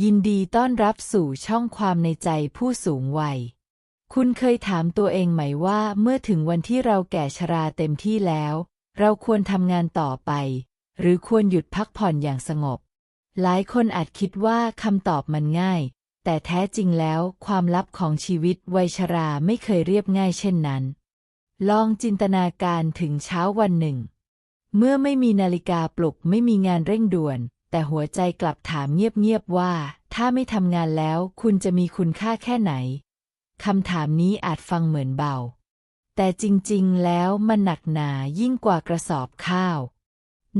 ยินดีต้อนรับสู่ช่องความในใจผู้สูงวัย คุณเคยถามตัวเองไหมว่าเมื่อถึงวันที่เราแก่ชราเต็มที่แล้ว เราควรทำงานต่อไป หรือควรหยุดพักผ่อนอย่างสงบ หลายคนอาจคิดว่าคำตอบมันง่าย แต่แท้จริงแล้วความลับของชีวิตวัยชราไม่เคยเรียบง่ายเช่นนั้น ลองจินตนาการถึงเช้าวันหนึ่ง เมื่อไม่มีนาฬิกาปลุกไม่มีงานเร่งด่วน แต่หัวใจกลับถามเงียบๆว่า ถ้าไม่ทำงานแล้วคุณจะมีคุณค่าแค่ไหนคำถามนี้อาจฟังเหมือนเบา แต่จริงๆ แล้วมันหนักหนายิ่งกว่ากระสอบข้าว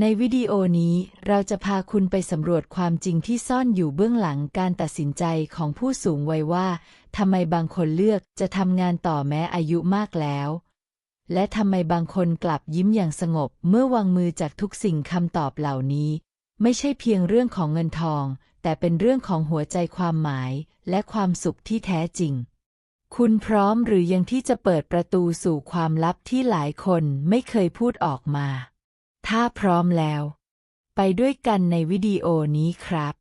ในวิดีโอนี้เราจะพาคุณไปสำรวจความจริงที่ซ่อนอยู่เบื้องหลังการตัดสินใจของผู้สูงวัยว่าทำไมบางคนเลือกจะทำงานต่อแม้อายุมากแล้ว และทำไมบางคนกลับยิ้มอย่างสงบเมื่อวางมือจากทุกสิ่งคำตอบเหล่านี้ ไม่ใช่เพียงเรื่องของเงินทอง แต่เป็นเรื่องของหัวใจความหมายและความสุขที่แท้จริง คุณพร้อมหรือยังที่จะเปิดประตูสู่ความลับที่หลายคนไม่เคยพูดออกมา ถ้าพร้อมแล้ว ไปด้วยกันในวิดีโอนี้ครับ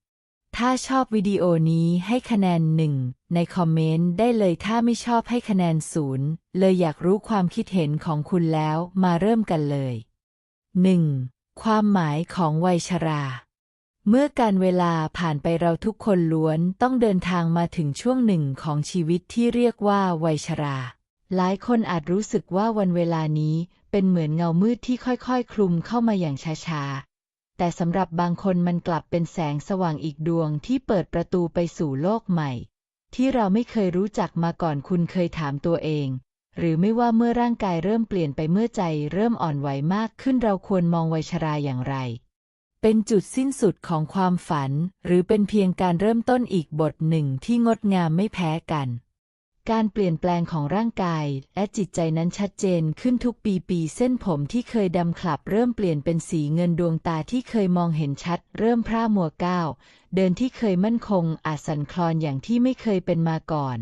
ถ้าชอบวิดีโอนี้ให้คะแนนหนึ่งในคอมเมนต์ได้เลยถ้าไม่ชอบให้คะแนนศูนย์เลยอยากรู้ความคิดเห็นของคุณแล้วมาเริ่มกันเลย 1. ความหมายของวัยชรา เมื่อการเวลาผ่านไปเราทุกคนล้วนต้องเดินทางมาถึงช่วงหนึ่งของชีวิตที่เรียกว่าวัยชรา หลายคนอาจรู้สึกว่าวันเวลานี้เป็นเหมือนเงามืดที่ค่อยๆ คลุมเข้ามาอย่างช้าๆ แต่สำหรับบางคนมันกลับเป็นแสงสว่างอีกดวงที่เปิดประตูไปสู่โลกใหม่ ที่เราไม่เคยรู้จักมาก่อนคุณเคยถามตัวเอง หรือไม่ว่าเมื่อร่างกายเริ่มเปลี่ยนไปเมื่อใจเริ่มอ่อนไหวมากขึ้นเราควรมองวัยชราอย่างไร เป็นจุดสิ้นสุดของความฝัน หรือเป็นเพียงการเริ่มต้นอีกบทหนึ่งที่งดงามไม่แพ้กัน การเปลี่ยนแปลงของร่างกาย และจิตใจนั้นชัดเจนขึ้นทุกปีปีเส้นผมที่เคยดำขลับเริ่มเปลี่ยนเป็นสีเงินดวงตาที่เคยมองเห็นชัด เริ่มพร่ามัวก้าวเดินที่เคยมั่นคงอาจสั่นคลอนอย่างที่ไม่เคยเป็นมาก่อน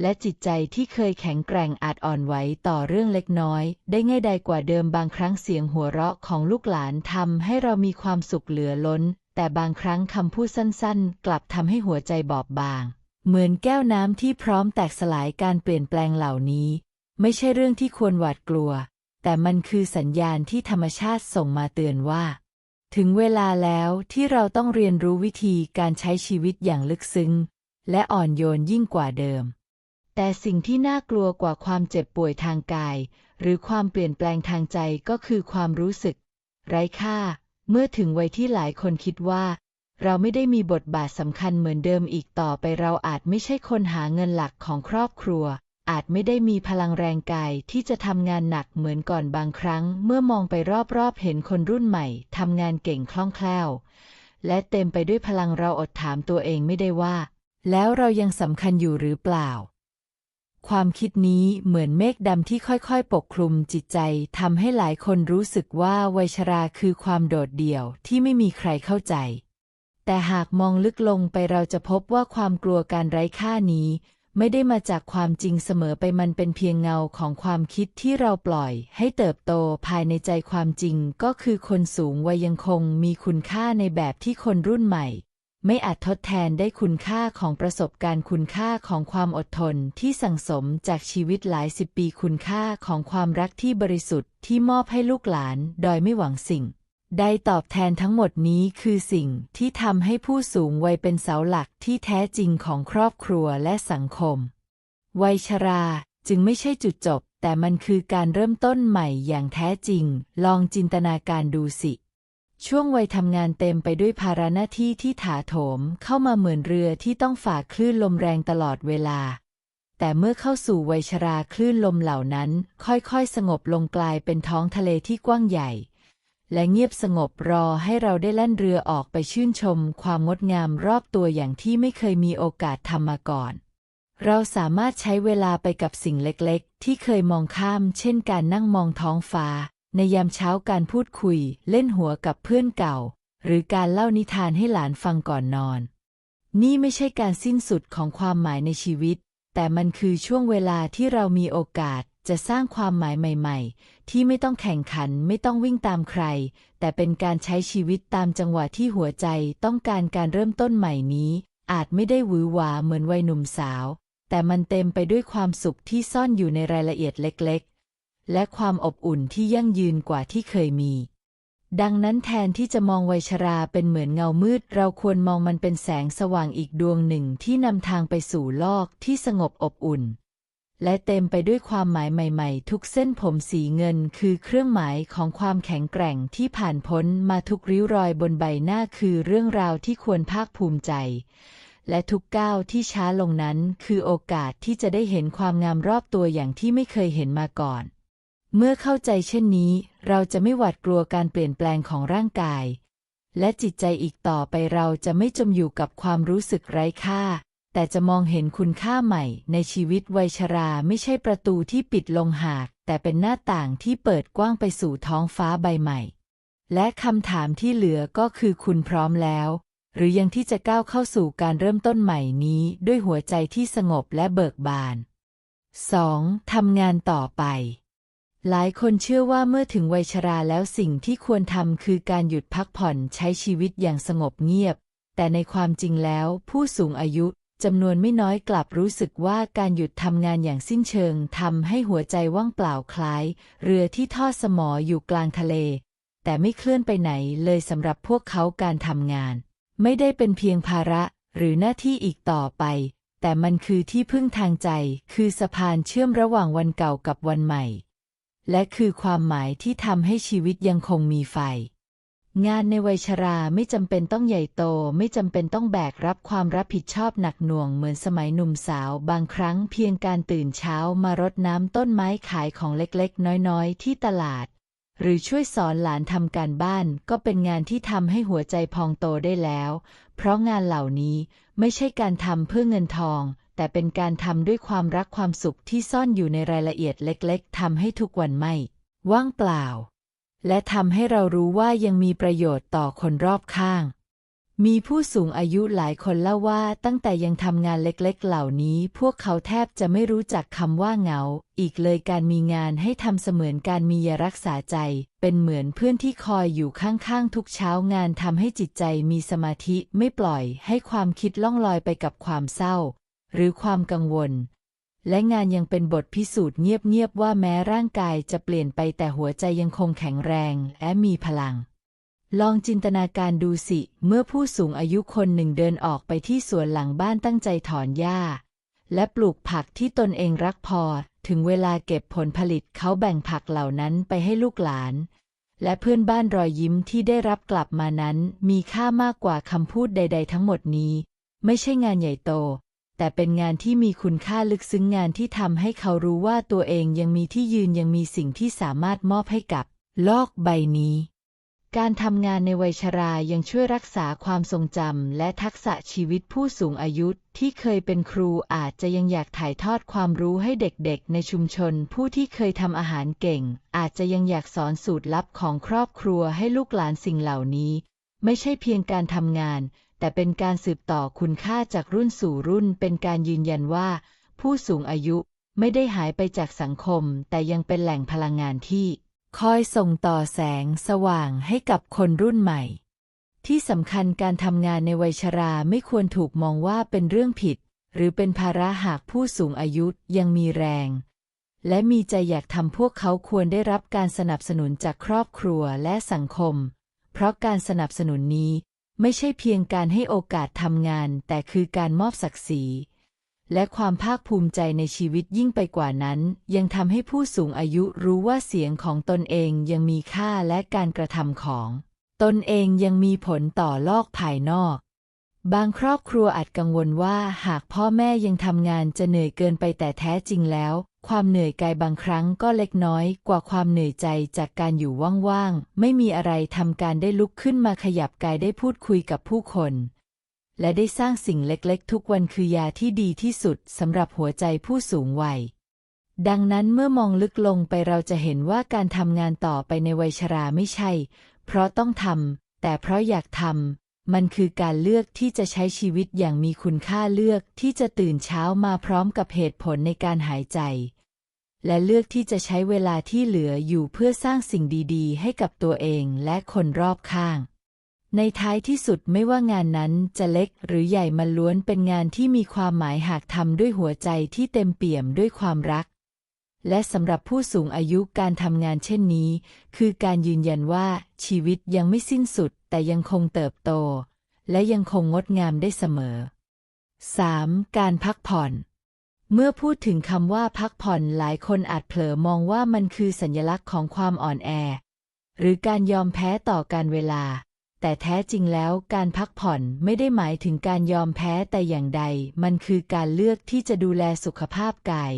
และจิตใจที่เคยแข็งแกร่งอาจอ่อนไหวต่อเรื่องเล็กน้อย ได้ง่ายใดกว่าเดิมบางครั้งเสียงหัวเราะของลูกหลานทำให้เรามีความสุขเหลือล้น แต่บางครั้งคำพูดสั้นๆ กลับทำให้หัวใจบอบบาง เหมือนแก้วน้ำที่พร้อมแตกสลายการเปลี่ยนแปลงเหล่านี้ ไม่ใช่เรื่องที่ควรหวาดกลัว แต่มันคือสัญญาณที่ธรรมชาติส่งมาเตือนว่า ถึงเวลาแล้วที่เราต้องเรียนรู้วิธีการใช้ชีวิตอย่างลึกซึ้ง และอ่อนโยนยิ่งกว่าเดิม แต่สิ่งที่น่ากลัวกว่าความเจ็บป่วยทางกาย หรือความเปลี่ยนแปลงทางใจก็คือความรู้สึก ไร้ค่า เมื่อถึงวัยที่หลายคนคิดว่า เราไม่ได้มีบทบาทสำคัญเหมือนเดิมอีกต่อไปเราอาจไม่ใช่คนหาเงินหลักของครอบครัว อาจไม่ได้มีพลังแรงกายที่จะทำงานหนักเหมือนก่อนบางครั้ง เมื่อมองไปรอบๆเห็นคนรุ่นใหม่ทำงานเก่งคล่องแคล่ว และเต็มไปด้วยพลังเราอดถามตัวเองไม่ได้ว่า แล้วเรายังสำคัญอยู่หรือเปล่า ความคิดนี้เหมือนเมฆดำที่ค่อยๆ ปกคลุมจิตใจทำให้หลายคนรู้สึกว่าวัยชราคือความโดดเดี่ยวที่ไม่มีใครเข้าใจ แต่หากมองลึกลงไปเราจะพบว่าความกลัวการไร้ค่านี้ ไม่ได้มาจากความจริงเสมอไปมันเป็นเพียงเงาของความคิดที่เราปล่อย ให้เติบโตภายในใจความจริงก็คือคนสูงวัยยังคงมีคุณค่าในแบบที่คนรุ่นใหม่ ไม่อาจทดแทนได้คุณค่าของประสบการณ์คุณค่าของความอดทนที่สั่งสมจากชีวิตหลายสิบปีคุณค่าของความรักที่บริสุทธิ์ที่มอบให้ลูกหลานโดยไม่หวังสิ่งใดตอบแทนทั้งหมดนี้คือสิ่งที่ทำให้ผู้สูงวัยเป็นเสาหลักที่แท้จริงของครอบครัวและสังคม วัยชราจึงไม่ใช่จุดจบ แต่มันคือการเริ่มต้นใหม่อย่างแท้จริง ลองจินตนาการดูสิ ช่วงวัยทำงานเต็มไปด้วยภาระหน้าที่ที่ถาโถมเข้ามาเหมือนเรือที่ต้องฝ่าคลื่นลมแรงตลอดเวลา แต่เมื่อเข้าสู่วัยชราคลื่นลมเหล่านั้น ค่อยๆ สงบลงกลายเป็นท้องทะเลที่กว้างใหญ่ และเงียบสงบรอให้เราได้แล่นเรือออกไปชื่นชม ความงดงามรอบตัวอย่างที่ไม่เคยมีโอกาสทำมาก่อน เราสามารถใช้เวลาไปกับสิ่งเล็กๆ ที่เคยมองข้าม เช่นการนั่งมองท้องฟ้า ในยามเช้าการพูดคุย เล่นหัวกับเพื่อนเก่า หรือการเล่านิทานให้หลานฟังก่อนนอน นี่ไม่ใช่การสิ้นสุดของความหมายในชีวิต แต่มันคือช่วงเวลาที่เรามีโอกาสจะสร้างความหมายใหม่ ๆ ที่ไม่ต้องแข่งขันไม่ต้องวิ่งตามใคร แต่เป็นการใช้ชีวิตตามจังหวะที่หัวใจต้องการการเริ่มต้นใหม่นี้ อาจไม่ได้หวือหวาเหมือนวัยหนุ่มสาว แต่มันเต็มไปด้วยความสุขที่ซ่อนอยู่ในรายละเอียดเล็กๆ และความอบอุ่นที่ยั่งยืนกว่าที่เคยมี ดังนั้นแทนที่จะมองวัยชราเป็นเหมือนเงามืด เราควรมองมันเป็นแสงสว่างอีกดวงหนึ่งที่นำทางไปสู่โลกที่สงบอบอุ่น และเต็มไปด้วยความหมายใหม่ๆ ทุกเส้นผมสีเงินคือเครื่องหมายของความแข็งแกร่งที่ผ่านพ้นมาทุกริ้วรอยบนใบหน้าคือเรื่องราวที่ควรภาคภูมิใจและทุกก้าวที่ช้าลงนั้นคือโอกาสที่จะได้เห็นความงามรอบตัวอย่างที่ไม่เคยเห็นมาก่อน เมื่อเข้าใจเช่นนี้ เราจะไม่หวาดกลัวการเปลี่ยนแปลงของร่างกาย และจิตใจอีกต่อไปเราจะไม่จมอยู่กับความรู้สึกไร้ค่า แต่จะมองเห็นคุณค่าใหม่ในชีวิตวัยชราไม่ใช่ประตูที่ปิดลงหาก แต่เป็นหน้าต่างที่เปิดกว้างไปสู่ท้องฟ้าใบใหม่ และคำถามที่เหลือก็คือคุณพร้อมแล้ว หรือยังที่จะก้าวเข้าสู่การเริ่มต้นใหม่นี้ด้วยหัวใจที่สงบและเบิกบาน 2. ทำงานต่อไป หลายคนเชื่อว่าเมื่อถึงวัยชราแล้วสิ่งที่ควรทำคือการหยุดพักผ่อนใช้ชีวิตอย่างสงบเงียบ แต่ในความจริงแล้วผู้สูงอายุจำนวนไม่น้อยกลับรู้สึกว่าการหยุดทำงานอย่างสิ้นเชิงทำให้หัวใจว่างเปล่าคล้าย เรือที่ทอดสมออยู่กลางทะเล แต่ไม่เคลื่อนไปไหนเลยสำหรับพวกเขาการทำงาน ไม่ได้เป็นเพียงภาระหรือหน้าที่อีกต่อไป แต่มันคือที่พึ่งทางใจ คือสะพานเชื่อมระหว่างวันเก่ากับวันใหม่ และคือความหมายที่ทำให้ชีวิตยังคงมีไฟ งานในวัยชราไม่จำเป็นต้องใหญ่โต ไม่จำเป็นต้องแบกรับความรับผิดชอบหนักหน่วงเหมือนสมัยหนุ่มสาว บางครั้งเพียงการตื่นเช้ามารดน้ำต้นไม้ขายของเล็กๆ น้อยๆ ที่ตลาด หรือช่วยสอนหลานทำการบ้าน ก็เป็นงานที่ทำให้หัวใจพองโตได้แล้ว เพราะงานเหล่านี้ไม่ใช่การทำเพื่อเงินทอง แต่เป็นการทำด้วยความรักความสุขที่ซ่อนอยู่ในรายละเอียดเล็กๆทำให้ทุกวันไม่ ว่างเปล่า และทำให้เรารู้ว่ายังมีประโยชน์ต่อคนรอบข้าง มีผู้สูงอายุหลายคนเล่าว่าตั้งแต่ยังทำงานเล็กๆ เหล่านี้ พวกเขาแทบจะไม่รู้จักคำว่าเหงา อีกเลยการมีงานให้ทำเสมือนการมียารักษาใจ เป็นเหมือนเพื่อนที่คอยอยู่ข้างๆ ทุกเช้างานทำให้จิตใจมีสมาธิไม่ปล่อยให้ความคิดล่องลอยไปกับความเศร้า หรือความกังวล และงานยังเป็นบทพิสูจน์เงียบๆว่าแม้ร่างกายจะเปลี่ยนไปแต่หัวใจยังคงแข็งแรงและมีพลัง ลองจินตนาการดูสิ เมื่อผู้สูงอายุคนหนึ่งเดินออกไปที่สวนหลังบ้านตั้งใจถอนหญ้า และปลูกผักที่ตนเองรักพอ ถึงเวลาเก็บผลผลิตเขาแบ่งผักเหล่านั้นไปให้ลูกหลานและเพื่อนบ้านรอยยิ้มที่ได้รับกลับมานั้น มีค่ามากกว่าคำพูดใด ๆ ทั้งหมดนี้ ไม่ใช่งานใหญ่โต แต่เป็นงานที่มีคุณค่าลึกซึ้งงานที่ทำให้เขารู้ว่าตัวเองยังมีที่ยืนยังมีสิ่งที่สามารถมอบให้กับ โลกใบนี้ การทำงานในวัยชรายังช่วยรักษาความทรงจำและทักษะชีวิตผู้สูงอายุที่เคยเป็นครูอาจจะยังอยากถ่ายทอดความรู้ให้เด็กๆ ในชุมชน ผู้ที่เคยทำอาหารเก่ง อาจจะยังอยากสอนสูตรลับของครอบครัวให้ลูกหลานสิ่งเหล่านี้ ไม่ใช่เพียงการทำงาน แต่เป็นการสืบต่อคุณค่าจากรุ่นสู่รุ่น เป็นการยืนยันว่า ผู้สูงอายุไม่ได้หายไปจากสังคม แต่ยังเป็นแหล่งพลังงานที่ คอยส่งต่อแสงสว่างให้กับคนรุ่นใหม่ ที่สำคัญการทำงานในวัยชราไม่ควรถูกมองว่าเป็นเรื่องผิด หรือเป็นภาระหากผู้สูงอายุยังมีแรง และมีใจอยากทำพวกเขาควรได้รับการสนับสนุนจากครอบครัวและสังคม เพราะการสนับสนุนนี้ ไม่ใช่เพียงการให้โอกาสทำงาน แต่คือการมอบศักดิ์ศรี และความภาคภูมิใจในชีวิตยิ่งไปกว่านั้น ยังทำให้ผู้สูงอายุรู้ว่าเสียงของตนเองยังมีค่าและการกระทำของ ตนเองยังมีผลต่อโลกภายนอก บางครอบครัวอาจกังวลว่าหากพ่อแม่ยังทำงานจะเหนื่อยเกินไปแต่แท้จริงแล้ว ความเหนื่อยกายบางครั้งก็เล็กน้อยกว่าความเหนื่อยใจจากการอยู่ว่างๆ ไม่มีอะไรทำการได้ลุกขึ้นมาขยับกายได้พูดคุยกับผู้คน และได้สร้างสิ่งเล็กๆ ทุกวันคือยาที่ดีที่สุดสำหรับหัวใจผู้สูงวัย ดังนั้นเมื่อมองลึกลงไปเราจะเห็นว่าการทำงานต่อไปในวัยชราไม่ใช่ เพราะต้องทำแต่เพราะอยากทำ มันคือการเลือกที่จะใช้ชีวิตอย่างมีคุณค่าเลือกที่จะตื่นเช้ามาพร้อมกับเหตุผลในการหายใจ และเลือกที่จะใช้เวลาที่เหลืออยู่เพื่อสร้างสิ่งดีๆ ให้กับตัวเองและคนรอบข้าง ในท้ายที่สุดไม่ว่างานนั้นจะเล็กหรือใหญ่มันล้วนเป็นงานที่มีความหมายหากทำด้วยหัวใจที่เต็มเปี่ยมด้วยความรักและสำหรับผู้สูงอายุการทำงานเช่นนี้ คือการยืนยันว่าชีวิตยังไม่สิ้นสุด แต่ยังคงเติบโต และยังคงงดงามได้เสมอ 3. การพักผ่อน เมื่อพูดถึงคำว่าพักผ่อนหลายคนอาจเผลอมองว่ามันคือสัญลักษณ์ของความอ่อนแอ หรือการยอมแพ้ต่อการเวลา แต่แท้จริงแล้วการพักผ่อนไม่ได้หมายถึงการยอมแพ้แต่อย่างใด มันคือการเลือกที่จะดูแลสุขภาพกาย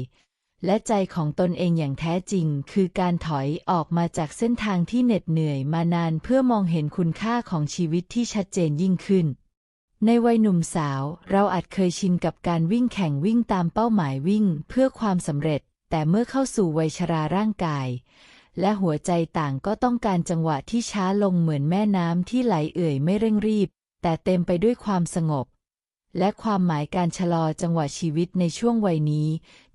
และใจของตนเองอย่างแท้จริง คือการถอยออกมาจากเส้นทางที่เหน็ดเหนื่อยมานานเพื่อมองเห็นคุณค่าของชีวิตที่ชัดเจนยิ่งขึ้น ในวัยหนุ่มสาว เราอาจเคยชินกับการวิ่งแข่งวิ่งตามเป้าหมายวิ่งเพื่อความสำเร็จ แต่เมื่อเข้าสู่วัยชราร่างกาย และหัวใจต่างก็ต้องการจังหวะที่ช้าลงเหมือนแม่น้ำที่ไหลเอื่อยไม่เร่งรีบ แต่เต็มไปด้วยความสงบ และความหมายการชะลอจังหวะชีวิตในช่วงวัยนี้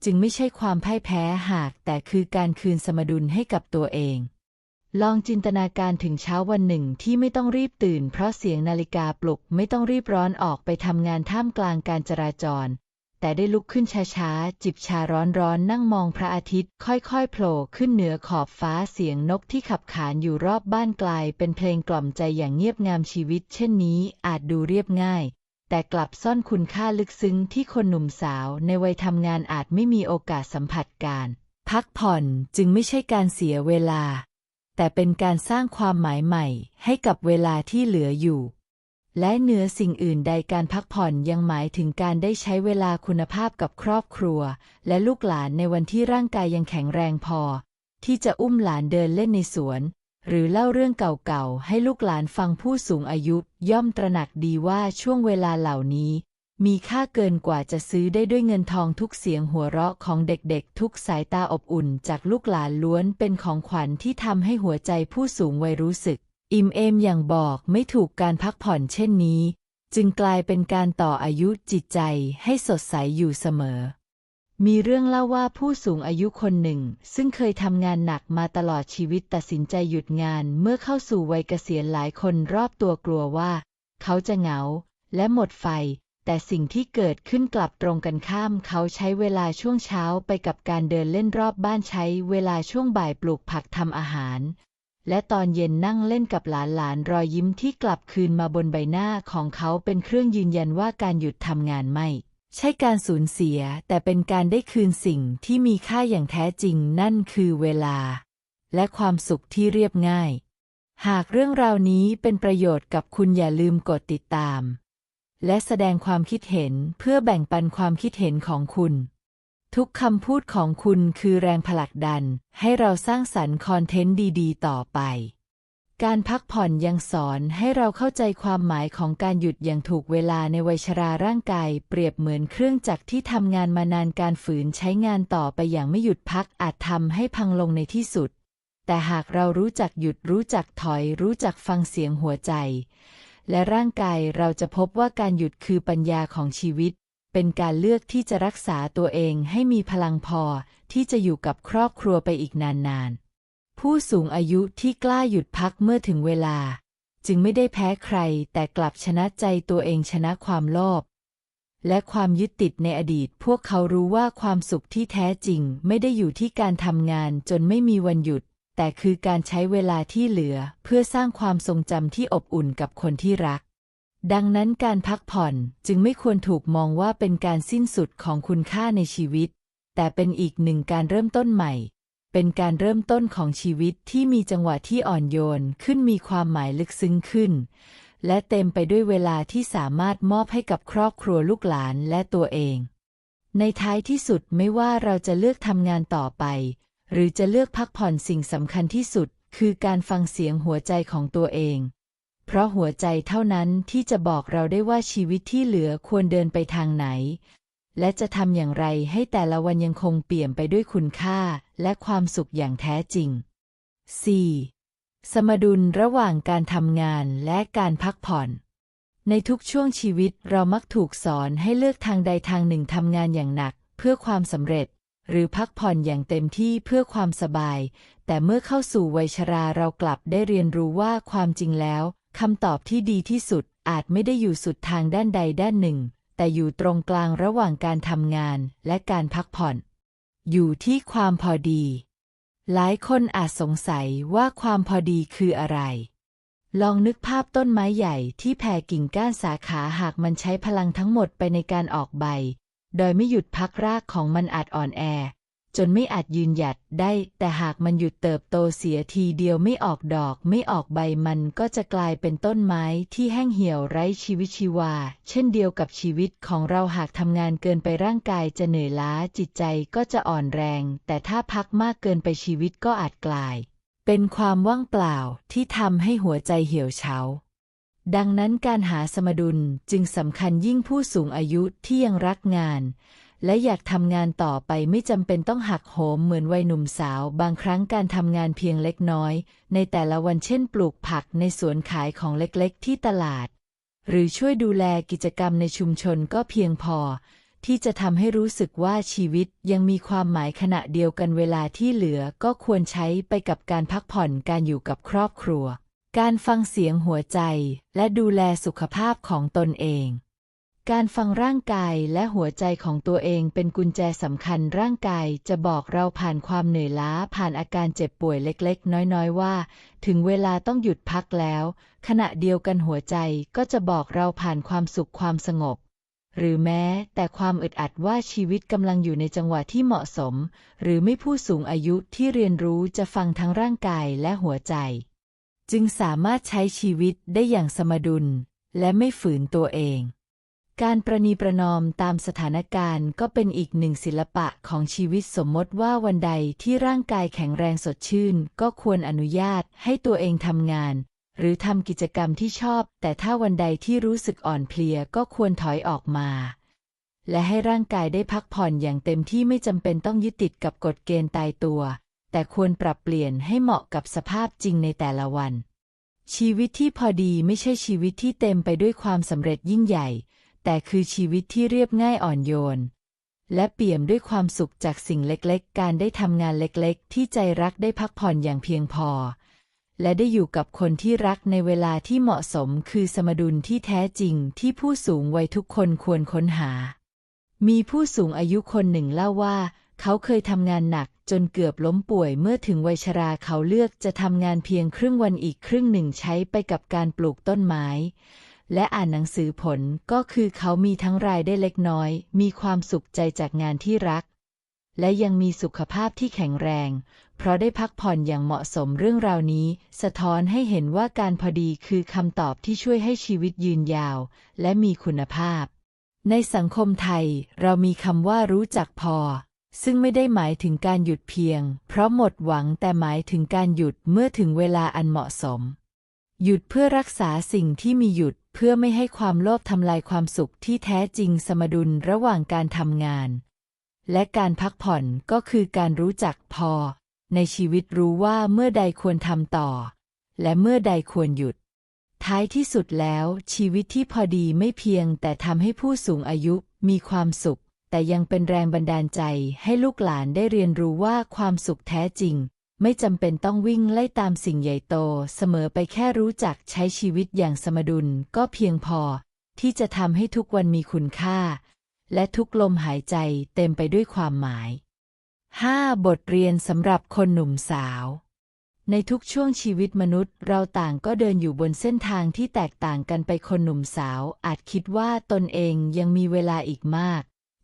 จึงไม่ใช่ความพ่ายแพ้หาก แต่คือการคืนสมดุลให้กับตัวเอง ลองจินตนาการถึงเช้าวันหนึ่งที่ไม่ต้องรีบตื่น เพราะเสียงนาฬิกาปลุกไม่ต้องรีบร้อนออกไปทำงานท่ามกลางการจราจร แต่ได้ลุกขึ้นช้าๆ จิบชาร้อนๆ นั่งมองพระอาทิตย์ ค่อยๆโผล่ขึ้นเหนือขอบฟ้าเสียงนกที่ขับขานอยู่รอบบ้านกลาย เป็นเพลงกล่อมใจอย่างเงียบงามชีวิต เช่นนี้อาจดูเรียบง่าย แต่กลับซ่อนคุณค่าลึกซึ้งที่คนหนุ่มสาวในวัยทำงานอาจไม่มีโอกาสสัมผัสการ พักผ่อนจึงไม่ใช่การเสียเวลา แต่เป็นการสร้างความหมายใหม่ให้กับเวลาที่เหลืออยู่ และเหนือสิ่งอื่นใดการพักผ่อนยังหมายถึงการได้ใช้เวลาคุณภาพกับครอบครัว และลูกหลานในวันที่ร่างกายยังแข็งแรงพอ ที่จะอุ้มหลานเดินเล่นในสวน หรือเล่าเรื่องเก่าๆ ให้ลูกหลานฟังผู้สูงอายุ ย่อมตระหนักดีว่าช่วงเวลาเหล่านี้ มีค่าเกินกว่าจะซื้อได้ด้วยเงินทองทุกเสียงหัวเราะของเด็กๆ ทุกสายตาอบอุ่นจากลูกหลานล้วนเป็นของขวัญที่ทำให้หัวใจผู้สูงวัยรู้สึก อิ่มเอมอย่างบอกไม่ถูกการพักผ่อนเช่นนี้ จึงกลายเป็นการต่ออายุจิตใจให้สดใสอยู่เสมอ มีเรื่องเล่าว่าผู้สูงอายุคนหนึ่ง ซึ่งเคยทำงานหนักมาตลอดชีวิตตัดสินใจหยุดงานเมื่อเข้าสู่วัยเกษียณหลายคนรอบตัวกลัวว่า เขาจะเหงา และหมดไฟ แต่สิ่งที่เกิดขึ้นกลับตรงกันข้ามเขาใช้เวลาช่วงเช้าไปกับการเดินเล่นรอบบ้านใช้เวลาช่วงบ่ายปลูกผักทำอาหาร และตอนเย็นนั่งเล่นกับหลานๆรอยยิ้มที่กลับคืนมาบนใบหน้าของเขาเป็นเครื่องยืนยันว่าการหยุดทำงานไม่ ใช่การสูญเสียแต่เป็นการได้คืนสิ่งที่มีค่าอย่างแท้จริงนั่นคือเวลา และความสุขที่เรียบง่าย หากเรื่องราวนี้เป็นประโยชน์กับคุณอย่าลืมกดติดตาม และแสดงความคิดเห็นเพื่อแบ่งปันความคิดเห็นของคุณ ทุกคำพูดของคุณคือแรงผลักดันให้เราสร้างสรรค์คอนเทนต์ดี ๆ ต่อไป การพักผ่อนยังสอนให้เราเข้าใจความหมายของการหยุดอย่างถูกเวลาในวัยชราร่างกายเปรียบเหมือนเครื่องจักรที่ทำงานมานานการฝืนใช้งานต่อไปอย่างไม่หยุดพักอาจทำให้พังลงในที่สุด แต่หากเรารู้จักหยุดรู้จักถอย รู้จักฟังเสียงหัวใจ และร่างกายเราจะพบว่าการหยุดคือปัญญาของชีวิต เป็นการเลือกที่จะรักษาตัวเองให้มีพลังพอที่จะอยู่กับครอบครัวไปอีกนานๆ ผู้สูงอายุที่กล้าหยุดพักเมื่อถึงเวลา จึงไม่ได้แพ้ใครแต่กลับชนะใจตัวเองชนะความโลภและความยึดติดในอดีต พวกเขารู้ว่าความสุขที่แท้จริงไม่ได้อยู่ที่การทำงานจนไม่มีวันหยุด แต่คือการใช้เวลาที่เหลือเพื่อสร้างความทรงจำที่อบอุ่นกับคนที่รัก ดังนั้นการพักผ่อนจึงไม่ควรถูกมองว่าเป็นการสิ้นสุดของคุณค่าในชีวิต แต่เป็นอีกหนึ่งการเริ่มต้นใหม่ เป็นการเริ่มต้นของชีวิตที่มีจังหวะที่อ่อนโยนขึ้นมีความหมายลึกซึ้งขึ้น และเต็มไปด้วยเวลาที่สามารถมอบให้กับครอบครัวลูกหลานและตัวเอง ในท้ายที่สุดไม่ว่าเราจะเลือกทำงานต่อไป หรือจะเลือกพักผ่อนสิ่งสำคัญที่สุด คือการฟังเสียงหัวใจของตัวเอง เพราะหัวใจเท่านั้นที่จะบอกเราได้ว่าชีวิตที่เหลือควรเดินไปทางไหน และจะทำอย่างไรให้แต่ละวันยังคงเปี่ยมไปด้วยคุณค่าและความสุขอย่างแท้จริง 4. สมดุลระหว่างการทำงานและการพักผ่อน ในทุกช่วงชีวิตเรามักถูกสอนให้เลือกทางใดทางหนึ่งทำงานอย่างหนัก เพื่อความสำเร็จ หรือพักผ่อนอย่างเต็มที่เพื่อความสบาย แต่เมื่อเข้าสู่วัยชราเรากลับได้เรียนรู้ว่าความจริงแล้วคำตอบที่ดีที่สุดอาจไม่ได้อยู่สุดทางด้านใดด้านหนึ่ง แต่อยู่ตรงกลางระหว่างการทำงานและการพักผ่อน อยู่ที่ความพอดี หลายคนอาจสงสัยว่าความพอดีคืออะไร ลองนึกภาพต้นไม้ใหญ่ที่แผ่กิ่งก้านสาขาหากมันใช้พลังทั้งหมดไปในการออกใบ โดยไม่หยุดพักรากของมันอาจอ่อนแอ จนไม่อาจยืนหยัดได้ แต่หากมันหยุดเติบโตเสียทีเดียวไม่ออกดอกไม่ออกใบมันก็จะกลายเป็นต้นไม้ที่แห้งเหี่ยวไร้ชีวิตชีวา เช่นเดียวกับชีวิตของเราหากทำงานเกินไปร่างกายจะเหนื่อยล้าจิตใจก็จะอ่อนแรง แต่ถ้าพักมากเกินไปชีวิตก็อาจกลาย เป็นความว่างเปล่าที่ทำให้หัวใจเหี่ยวเฉาดังนั้นการหาสมดุลจึงสำคัญยิ่งผู้สูงอายุที่ยังรักงาน และอยากทำงานต่อไปไม่จำเป็นต้องหักโหมเหมือนวัยหนุ่มสาว บางครั้งการทำงานเพียงเล็กน้อย ในแต่ละวันเช่นปลูกผักในสวนขายของเล็กๆ ที่ตลาด หรือช่วยดูแลกิจกรรมในชุมชนก็เพียงพอ ที่จะทำให้รู้สึกว่าชีวิตยังมีความหมายขณะเดียวกันเวลาที่เหลือก็ควรใช้ไปกับการพักผ่อนการอยู่กับครอบครัว การฟังเสียงหัวใจและดูแลสุขภาพของตนเอง การฟังร่างกายและหัวใจของตัวเองเป็นกุญแจสำคัญร่างกายจะบอกเราผ่านความเหนื่อยล้าผ่านอาการเจ็บป่วยเล็กๆ น้อยๆ ว่า ถึงเวลาต้องหยุดพักแล้ว ขณะเดียวกันหัวใจก็จะบอกเราผ่านความสุขความสงบ หรือแม้แต่ความอึดอัดว่าชีวิตกำลังอยู่ในจังหวะที่เหมาะสม หรือไม่ผู้สูงอายุที่เรียนรู้จะฟังทั้งร่างกายและหัวใจ จึงสามารถใช้ชีวิตได้อย่างสมดุล และไม่ฝืนตัวเอง การประนีประนอมตามสถานการณ์ก็เป็นอีกหนึ่งศิลปะของชีวิตสมมติว่าวันใดที่ร่างกายแข็งแรงสดชื่น ก็ควรอนุญาตให้ตัวเองทำงาน หรือทำกิจกรรมที่ชอบ แต่ถ้าวันใดที่รู้สึกอ่อนเพลียก็ควรถอยออกมา และให้ร่างกายได้พักผ่อนอย่างเต็มที่ไม่จำเป็นต้องยึดติดกับกฎเกณฑ์ตายตัว แต่ควรปรับเปลี่ยนให้เหมาะกับสภาพจริงในแต่ละวัน ชีวิตที่พอดีไม่ใช่ชีวิตที่เต็มไปด้วยความสำเร็จยิ่งใหญ่ แต่คือชีวิตที่เรียบง่ายอ่อนโยน และเปี่ยมด้วยความสุขจากสิ่งเล็กๆ การได้ทำงานเล็กๆ ที่ใจรักได้พักผ่อนอย่างเพียงพอ และได้อยู่กับคนที่รักในเวลาที่เหมาะสมคือสมดุลที่แท้จริงที่ผู้สูงวัยทุกคนควรค้นหา มีผู้สูงอายุคนหนึ่งเล่าว่า เขาเคยทำงานหนักจนเกือบล้มป่วยเมื่อถึงวัยชราเขาเลือกจะทำงานเพียงครึ่งวันอีกครึ่งหนึ่งใช้ไปกับการปลูกต้นไม้ และอ่านหนังสือผลก็คือเขามีทั้งรายได้เล็กน้อย มีความสุขใจจากงานที่รัก และยังมีสุขภาพที่แข็งแรง เพราะได้พักผ่อนอย่างเหมาะสมเรื่องราวนี้ สะท้อนให้เห็นว่าการพอดีคือคำตอบที่ช่วยให้ชีวิตยืนยาว และมีคุณภาพ ในสังคมไทยเรามีคำว่ารู้จักพอซึ่งไม่ได้หมายถึงการหยุดเพียง เพราะหมดหวังแต่หมายถึงการหยุดเมื่อถึงเวลาอันเหมาะสม หยุดเพื่อรักษาสิ่งที่มีหยุด เพื่อไม่ให้ความโลภทำลายความสุขที่แท้จริงสมดุลระหว่างการทำงาน และการพักผ่อนก็คือการรู้จักพอ ในชีวิตรู้ว่าเมื่อใดควรทำต่อ และเมื่อใดควรหยุด ท้ายที่สุดแล้วชีวิตที่พอดีไม่เพียงแต่ทำให้ผู้สูงอายุมีความสุข แต่ยังเป็นแรงบันดาลใจให้ลูกหลานได้เรียนรู้ว่าความสุขแท้จริง ไม่จำเป็นต้องวิ่งไล่ตามสิ่งใหญ่โตเสมอไปแค่รู้จักใช้ชีวิตอย่างสมดุลก็เพียงพอ ที่จะทำให้ทุกวันมีคุณค่า และทุกลมหายใจเต็มไปด้วยความหมาย 5. บทเรียนสำหรับคนหนุ่มสาว ในทุกช่วงชีวิตมนุษย์ เราต่างก็เดินอยู่บนเส้นทางที่แตกต่างกันไปคนหนุ่มสาวอาจคิดว่าตนเองยังมีเวลาอีกมาก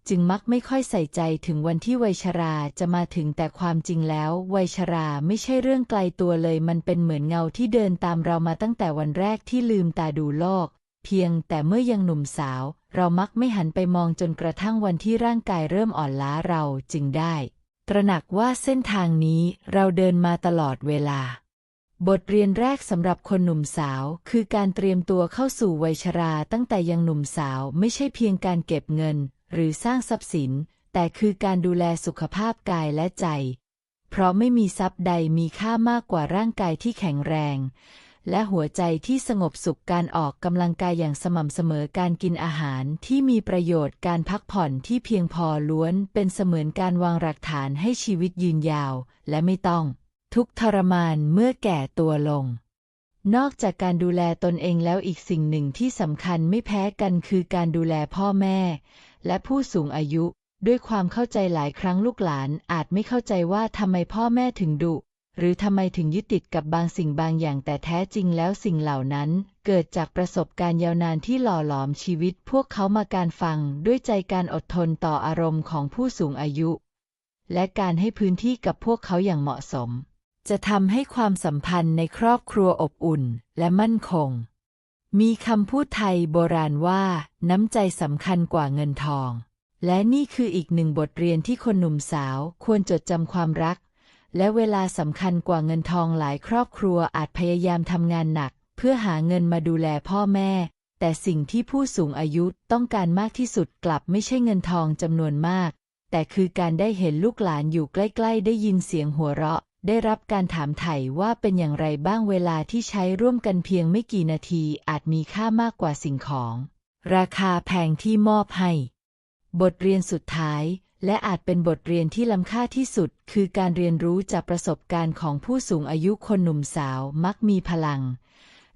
จึงมักไม่ค่อยใส่ใจถึงวันที่วัยชราจะมาถึงแต่ความจริงแล้ว วัยชราไม่ใช่เรื่องไกลตัวเลย มันเป็นเหมือนเงาที่เดินตามเรามาตั้งแต่วันแรกที่ลืมตาดูโลก เพียงแต่เมื่อยังหนุ่มสาว เรามักไม่หันไปมองจนกระทั่งวันที่ร่างกายเริ่มอ่อนล้าเราจึงได้ ตระหนักว่าเส้นทางนี้เราเดินมาตลอดเวลาบทเรียนแรกสำหรับคนหนุ่มสาว คือการเตรียมตัวเข้าสู่วัยชราตั้งแต่ยังหนุ่มสาวไม่ใช่เพียงการเก็บเงิน หรือสร้างทรัพย์สิน แต่คือการดูแลสุขภาพกายและใจ เพราะไม่มีทรัพย์ใดมีค่ามากกว่าร่างกายที่แข็งแรง และหัวใจที่สงบสุขการออกกำลังกายอย่างสม่ำเสมอการกินอาหารที่มีประโยชน์การพักผ่อนที่เพียงพอล้วนเป็นเสมือนการวางรากฐานให้ชีวิตยืนยาว และไม่ต้อง ทุกข์ทรมานเมื่อแก่ตัวลงนอกจากการดูแลตนเองแล้วอีกสิ่งหนึ่งที่สำคัญไม่แพ้กันคือการดูแลพ่อแม่ และผู้สูงอายุ ด้วยความเข้าใจหลายครั้งลูกหลานอาจไม่เข้าใจว่าทำไมพ่อแม่ถึงดุ หรือทำไมถึงยึดติดกับบางสิ่งบางอย่างแต่แท้จริงแล้วสิ่งเหล่านั้น เกิดจากประสบการณ์ยาวนานที่หล่อหลอมชีวิต พวกเขามาการฟังด้วยใจการอดทนต่ออารมณ์ของผู้สูงอายุ และการให้พื้นที่กับพวกเขาอย่างเหมาะสม จะทำให้ความสัมพันธ์ในครอบครัวอบอุ่น และมั่นคง มีคำพูดไทยโบราณว่า น้ำใจสำคัญกว่าเงินทอง และนี่คืออีกหนึ่งบทเรียนที่คนหนุ่มสาวควรจดจำความรัก และเวลาสำคัญกว่าเงินทองหลายครอบครัวอาจพยายามทำงานหนัก เพื่อหาเงินมาดูแลพ่อแม่ แต่สิ่งที่ผู้สูงอายุต้องการมากที่สุดกลับไม่ใช่เงินทองจำนวนมาก แต่คือการได้เห็นลูกหลานอยู่ใกล้ ๆ ได้ยินเสียงหัวเราะ ได้รับการถามไถ่ว่าเป็นอย่างไรบ้างเวลาที่ใช้ร่วมกันเพียงไม่กี่นาทีอาจมีค่ามากกว่าสิ่งของ ราคาแพงที่มอบให้ บทเรียนสุดท้าย และอาจเป็นบทเรียนที่ล้ำค่าที่สุด คือการเรียนรู้จากประสบการณ์ของผู้สูงอายุคนหนุ่มสาวมักมีพลัง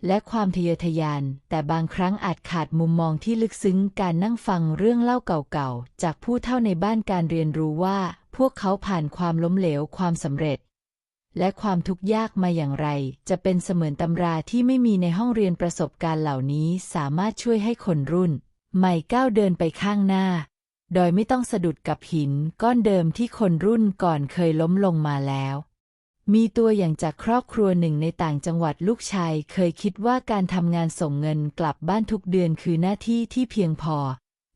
และความทะเยอทะยาน แต่บางครั้งอาจขาดมุมมองที่ลึกซึ้งการนั่งฟังเรื่องเล่าเก่าๆจากผู้เฒ่าในบ้านการเรียนรู้ว่า พวกเขาผ่านความล้มเหลวความสำเร็จ และความทุกข์ยากมาอย่างไร จะเป็นเสมือนตำราที่ไม่มีในห้องเรียนประสบการณ์เหล่านี้สามารถช่วยให้คนรุ่น ใหม่ก้าวเดินไปข้างหน้า โดยไม่ต้องสะดุดกับหินก้อนเดิมที่คนรุ่นก่อนเคยล้มลงมาแล้วมีตัวอย่างจากครอบครัวหนึ่งในต่างจังหวัดลูกชายเคยคิดว่าการทำงานส่งเงินกลับบ้านทุกเดือนคือหน้าที่ที่เพียงพอ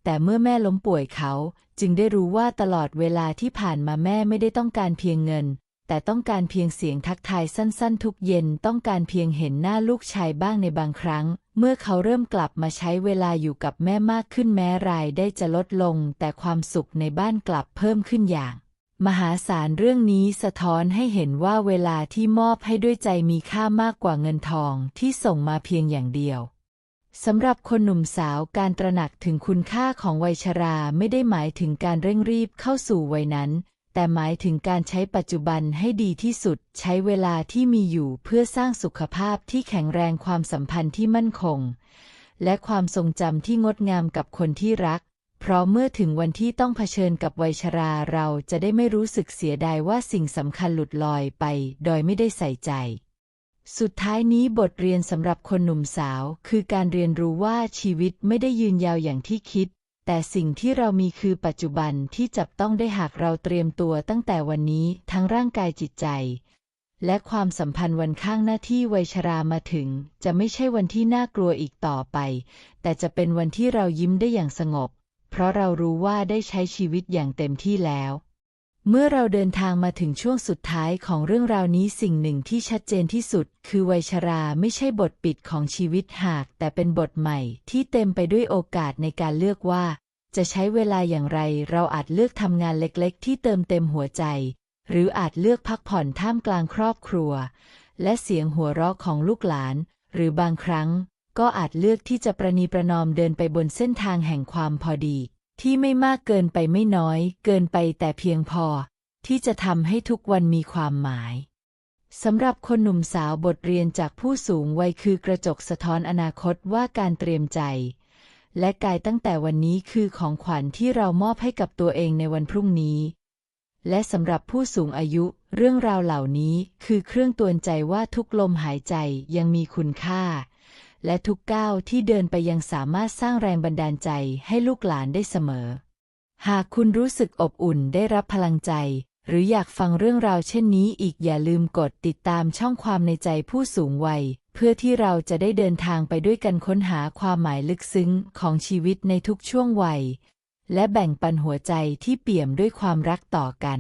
แต่เมื่อแม่ล้มป่วยเขา จึงได้รู้ว่าตลอดเวลาที่ผ่านมาแม่ไม่ได้ต้องการเพียงเงิน แต่ต้องการเพียงเสียงทักทายสั้นๆ ทุกเย็นต้องการเพียงเห็นหน้าลูกชายบ้างในบางครั้ง เมื่อเขาเริ่มกลับมาใช้เวลาอยู่กับแม่มากขึ้นแม้รายได้จะลดลง แต่ความสุขในบ้านกลับเพิ่มขึ้นอย่าง มหาศาลเรื่องนี้สะท้อนให้เห็นว่าเวลาที่มอบให้ด้วยใจมีค่ามากกว่าเงินทองที่ส่งมาเพียงอย่างเดียวสำหรับคนหนุ่มสาวการตระหนักถึงคุณค่าของวัยชราไม่ได้หมายถึงการเร่งรีบเข้าสู่วัยนั้น แต่หมายถึงการใช้ปัจจุบันให้ดีที่สุด ใช้เวลาที่มีอยู่เพื่อสร้างสุขภาพที่แข็งแรงความสัมพันธ์ที่มั่นคง และความทรงจำที่งดงามกับคนที่รัก เพราะเมื่อถึงวันที่ต้องเผชิญกับวัยชราเราจะได้ไม่รู้สึกเสียดายว่าสิ่งสำคัญหลุดลอยไป โดยไม่ได้ใส่ใจสุดท้ายนี้บทเรียนสำหรับคนหนุ่มสาว คือการเรียนรู้ว่าชีวิตไม่ได้ยืนยาวอย่างที่คิด แต่สิ่งที่เรามีคือปัจจุบันที่จับต้องได้หากเราเตรียมตัวตั้งแต่วันนี้ทั้งร่างกายจิตใจ และความสัมพันธ์วันข้างหน้าที่วัยชรามาถึง จะไม่ใช่วันที่น่ากลัวอีกต่อไป แต่จะเป็นวันที่เรายิ้มได้อย่างสงบ เพราะเรารู้ว่าได้ใช้ชีวิตอย่างเต็มที่แล้ว เมื่อเราเดินทางมาถึงช่วงสุดท้ายของเรื่องราวนี้สิ่งหนึ่งที่ชัดเจนที่สุด คือวัยชราไม่ใช่บทปิดของชีวิตหาก แต่เป็นบทใหม่ที่เต็มไปด้วยโอกาสในการเลือกว่า จะใช้เวลาอย่างไร เราอาจเลือกทำงานเล็กๆ ที่เติมเต็มหัวใจ หรืออาจเลือกพักผ่อนท่ามกลางครอบครัว และเสียงหัวเราะของลูกหลาน หรือบางครั้ง ก็อาจเลือกที่จะประนีประนอมเดินไปบนเส้นทางแห่งความพอดี ที่ไม่มากเกินไปไม่น้อย เกินไปแต่เพียงพอ ที่จะทำให้ทุกวันมีความหมายสำหรับคนหนุ่มสาวบทเรียนจากผู้สูงวัยคือกระจกสะท้อนอนาคตว่าการเตรียมใจ และกายตั้งแต่วันนี้คือของขวัญที่เรามอบให้กับตัวเองในวันพรุ่งนี้ และสำหรับผู้สูงอายุเรื่องราวเหล่านี้คือเครื่องตือนใจว่าทุกลมหายใจยังมีคุณค่า และทุกก้าวที่เดินไปยังสามารถสร้างแรงบันดาลใจให้ลูกหลานได้เสมอ หากคุณรู้สึกอบอุ่นได้รับพลังใจ หรืออยากฟังเรื่องราวเช่นนี้อีกอย่าลืมกดติดตามช่องความในใจผู้สูงวัย เพื่อที่เราจะได้เดินทางไปด้วยกันค้นหาความหมายลึกซึ้งของชีวิตในทุกช่วงวัย และแบ่งปันหัวใจที่เปี่ยมด้วยความรักต่อกัน